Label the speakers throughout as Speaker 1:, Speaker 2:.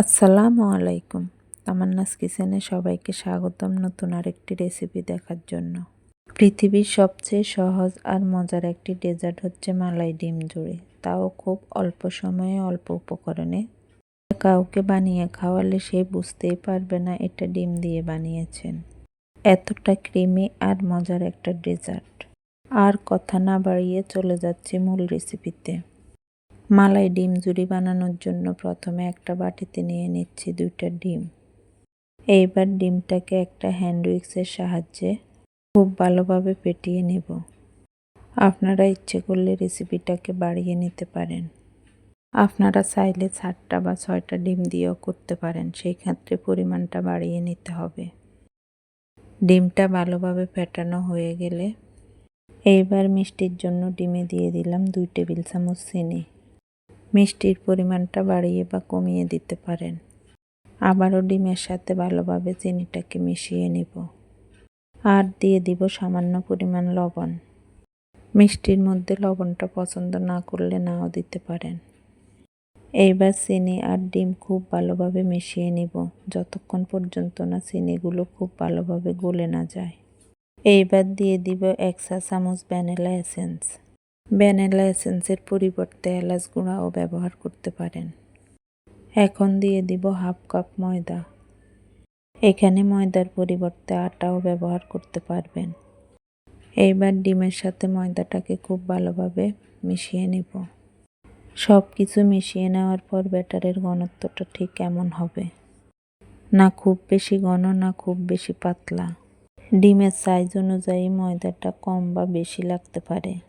Speaker 1: আসসালামু আলাইকুম। তামান্নাস কিচেনে সবাইকে স্বাগতম নতুন আরেকটি রেসিপি দেখার জন্য। পৃথিবীর সবচেয়ে সহজ আর মজার একটি ডেজার্ট হচ্ছে মালাই ডিম জুড়ে। তাও খুব অল্প সময়ে অল্প উপকরণে। কাউকে বানিয়ে খাওয়ালে সে বুঝতেই পারবে না এটা ডিম দিয়ে বানিয়েছেন। এতটা ক্রিমি আর মজার একটা ডেজার্ট আর কথা না বাড়িয়ে চলে যাচ্ছে মূল রেসিপিতে মালাই ডিম জুড়ি বানানোর জন্য প্রথমে একটা বাটিতে নিয়ে নিচ্ছি দুইটা ডিম। এইবার ডিমটাকে একটা হ্যান্ড উইক্সের সাহায্যে খুব ভালোভাবে পেটিয়ে নেব। আপনারা ইচ্ছে করলে রেসিপিটাকে বাড়িয়ে নিতে পারেন। আপনারা চাইলে চারটা বা ছয়টা ডিম দিয়েও করতে পারেন, সেই ক্ষেত্রে পরিমাণটা বাড়িয়ে নিতে হবে। ডিমটা ভালোভাবে ফেটানো হয়ে গেলে এইবার মিষ্টির জন্য ডিমে দিয়ে দিলাম দুই টেবিল চামচ চিনি। মিষ্টির পরিমাণটা বাড়িয়ে বা কমিয়ে দিতে পারেন। আবারও ডিমের সাথে ভালোভাবে চিনিটাকে মিশিয়ে নিব। আর দিয়ে দিব সামান্য পরিমাণ লবণ। মিষ্টির মধ্যে লবণটা পছন্দ না করলে নাও দিতে পারেন। এইবার চিনি আর ডিম খুব ভালোভাবে মিশিয়ে নিব। যতক্ষণ পর্যন্ত না চিনিগুলো খুব ভালোভাবে গলে না যায়। এইবার দিয়ে দিব এক চা চামচ ভ্যানিলা এসেন্স। ভ্যানিলা এসেন্সের পরিবর্তে এলাচ গুঁড়াও ব্যবহার করতে পারেন। এখন দিয়ে দিব হাফ কাপ ময়দা। এখানে ময়দার পরিবর্তে আটাও ব্যবহার করতে পারবেন। এইবার ডিমের সাথে ময়দাটাকে খুব ভালোভাবে মিশিয়ে নেব। সব কিছু মিশিয়ে নেওয়ার পর ব্যাটারের ঘনত্বটা ঠিক কেমন হবে? না খুব বেশি ঘন, না খুব বেশি পাতলা। ডিমের সাইজ অনুযায়ী ময়দাটা কম বা বেশি লাগতে পারে।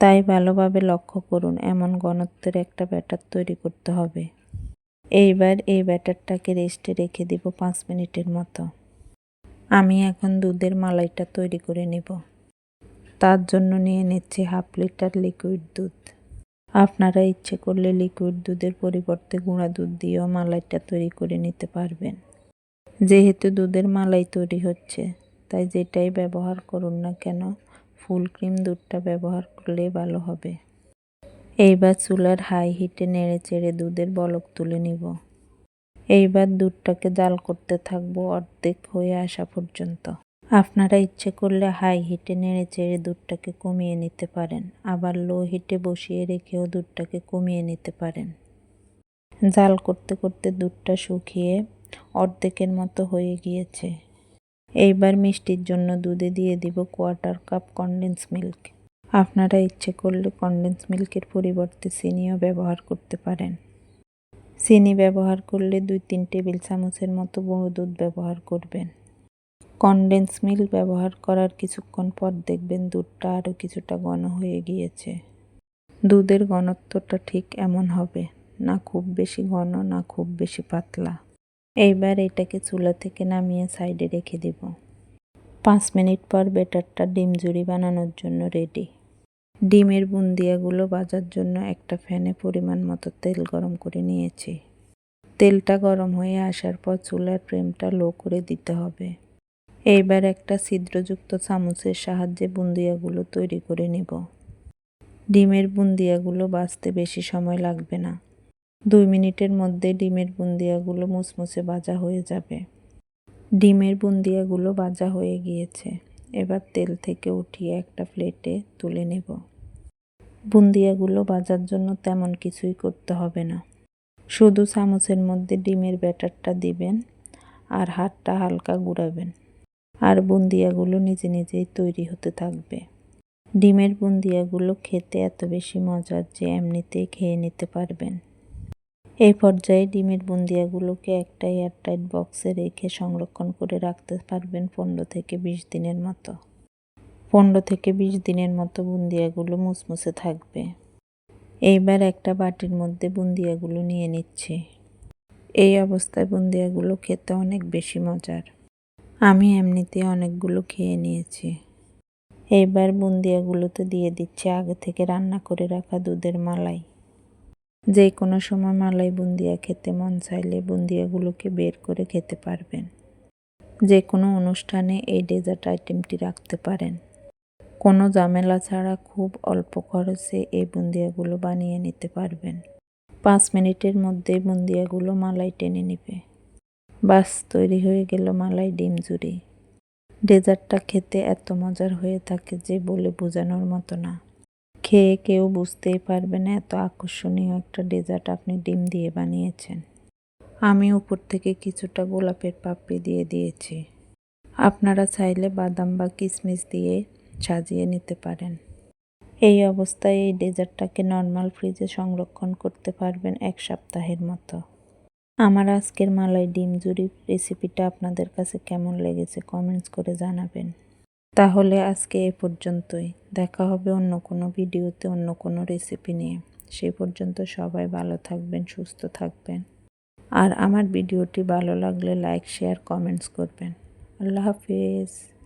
Speaker 1: তাই ভালোভাবে লক্ষ্য করুন, এমন ঘনত্বের একটা ব্যাটার তৈরি করতে হবে। এইবার এই ব্যাটারটাকে রেস্টে রেখে দিব পাঁচ মিনিটের মতো। আমি এখন দুধের মালাইটা তৈরি করে নেব। তার জন্য নিয়ে নিচ্ছি হাফ লিটার লিকুইড দুধ। আপনারা ইচ্ছে করলে লিকুইড দুধের পরিবর্তে গুঁড়া দুধ দিয়েও মালাইটা তৈরি করে নিতে পারবেন। যেহেতু দুধের মালাই তৈরি হচ্ছে, তাই যেটাই ব্যবহার করুন না কেন ফুল ক্রিম দুধটা ব্যবহার করলে ভালো হবে। এইবার চুলার হাই হিটে নেড়ে চেড়ে দুধের বলক তুলে নিব। এইবার দুধটাকে জাল করতে থাকব অর্ধেক হয়ে আসা পর্যন্ত। আপনারা ইচ্ছে করলে হাই হিটে নেড়ে চেড়ে দুধটাকে কমিয়ে নিতে পারেন। আবার লো হিটে বসিয়ে রেখেও দুধটাকে কমিয়ে নিতে পারেন। জাল করতে করতে দুধটা শুকিয়ে অর্ধেকের মতো হয়ে গিয়েছে। এইবার মিষ্টির জন্য দুধে দিয়ে দিব কোয়ার্টার কাপ কনডেন্স মিল্ক আপনারা ইচ্ছে করলে কনডেন্স মিল্কের পরিবর্তে চিনিও ব্যবহার করতে পারেন। চিনি ব্যবহার করলে দুই তিন টেবিল চামচের মতো গুঁড়ো দুধ ব্যবহার করবেন। কনডেন্স মিল্ক ব্যবহার করার কিছুক্ষণ পর দেখবেন দুধটা আরও কিছুটা ঘন হয়ে গিয়েছে। দুধের ঘনত্বটা ঠিক এমন হবে, না খুব বেশি ঘন, না খুব বেশি পাতলা। এইবার এটাকে চুলা থেকে নামিয়ে সাইডে রেখে দিব। পাঁচ মিনিট পর বেটারটা ডিম জুড়ি বানানোর জন্য রেডি। ডিমের বুন্দিয়াগুলো বাজার জন্য একটা ফ্যানে পরিমাণ মতো তেল গরম করে নিয়েছি। তেলটা গরম হয়ে আসার পর চুলার ফ্রেমটা লো করে দিতে হবে। এইবার একটা ছিদ্রযুক্ত চামচের সাহায্যে বুন্দিয়াগুলো তৈরি করে নেব। ডিমের বুন্দিয়াগুলো বাঁচতে বেশি সময় লাগবে না। দুই মিনিটের মধ্যে ডিমের বুন্দিয়াগুলো মুসমুসে ভাজা হয়ে যাবে। ডিমের বুন্দিয়াগুলো ভাজা হয়ে গিয়েছে। এবার তেল থেকে উঠিয়ে একটা প্লেটে তুলে নেব। বুন্দিয়াগুলো ভাজার জন্য তেমন কিছুই করতে হবে না। শুধু চামচের মধ্যে ডিমের ব্যাটারটা দিবেন আর হাতটা হালকা গুড়াবেন আর বুন্দিয়াগুলো নিজে নিজেই তৈরি হতে থাকবে। ডিমের বুন্দিয়াগুলো খেতে এত বেশি মজার যে এমনিতেই খেয়ে নিতে পারবেন। এই পর্যায়ে ডিমের বুন্দিয়াগুলোকে একটা এয়ারটাইট বক্সে রেখে সংরক্ষণ করে রাখতে পারবেন পনেরো থেকে বিশ দিনের মতো। পনেরো থেকে বিশ দিনের মতো বুন্দিয়াগুলো মুসমুসে থাকবে। এইবার একটা বাটির মধ্যে বুন্দিয়াগুলো নিয়ে নিচ্ছি। এই অবস্থায় বুন্দিয়াগুলো খেতে অনেক বেশি মজার। আমি এমনিতে অনেকগুলো খেয়ে নিয়েছি। এইবার বুন্দিয়াগুলোতে দিয়ে দিচ্ছি আগে থেকে রান্না করে রাখা দুধের মালাই। যে কোনো সময় মালাই বুন্দিয়া খেতে মন চাইলে বুন্দিয়াগুলোকে বের করে খেতে পারবেন। যে কোনো অনুষ্ঠানে এই ডেজার্ট আইটেমটি রাখতে পারেন। কোনো ঝামেলা ছাড়া খুব অল্প খরচে এই বুন্দিয়াগুলো বানিয়ে নিতে পারবেন। পাঁচ মিনিটের মধ্যে বুন্দিয়াগুলো মালাই টেনে নেবে। বাস, তৈরি হয়ে গেল মালাই ডিম জুড়ি ডেজার্টটা খেতে এত মজার হয়ে থাকে যে বলে বোঝানোর মতো না। খেয়ে কেউ বুঝতেই পারবে না এত আকর্ষণীয় একটা ডেজার্ট আপনি ডিম দিয়ে বানিয়েছেন। আমি উপর থেকে কিছুটা গোলাপের পাপড়ি দিয়ে দিয়েছি। আপনারা চাইলে বাদাম বা কিশমিশ দিয়ে সাজিয়ে নিতে পারেন। এই অবস্থায় এই ডেজার্টটাকে নর্মাল ফ্রিজে সংরক্ষণ করতে পারবেন এক সপ্তাহের মতো। আমার আজকের মালাই ডিম জুড়ি রেসিপিটা আপনাদের কাছে কেমন লেগেছে কমেন্টস করে জানাবেন। তাহলে আজকে এ পর্যন্তই। দেখা হবে অন্য কোনো ভিডিওতে, অন্য কোনো রেসিপি নিয়ে। সে পর্যন্ত সবাই ভালো থাকবেন, সুস্থ থাকবেন। আর আমার ভিডিওটি ভালো লাগলে লাইক শেয়ার কমেন্টস করবেন। আল্লাহ হাফিজ।